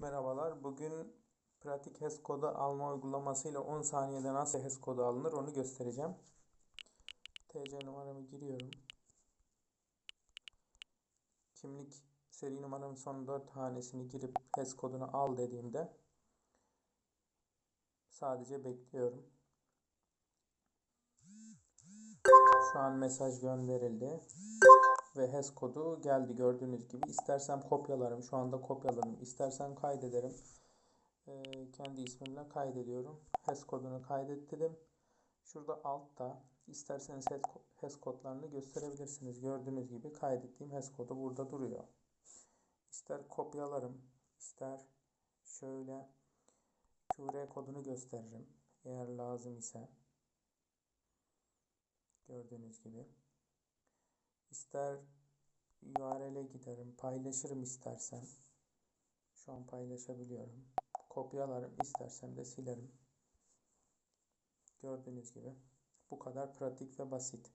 Merhabalar. Bugün pratik HES kodu alma uygulamasıyla 10 saniyede nasıl HES kodu alınır onu göstereceğim. TC numaramı giriyorum. Kimlik seri numaramın son 4 hanesini girip HES kodunu al dediğimde sadece bekliyorum. Şu an mesaj gönderildi ve HES kodu geldi gördüğünüz gibi. İstersem kopyalarım. Şu anda kopyaladım. İstersen kaydederim. Ee, kendi ismimle kaydediyorum. HES kodunu kaydettim. Şurada altta isterseniz HES HES kodlarını gösterebilirsiniz. Gördüğünüz gibi kaydettiğim HES kodu burada duruyor. İster kopyalarım, ister şöyle QR kodunu gösteririm. Eğer lazım ise. Gördüğünüz gibi. İster URL'e giderim, paylaşırım istersen. Şu an paylaşabiliyorum. Kopyalarım, istersem de silerim. Gördüğünüz gibi. Bu kadar pratik ve basit.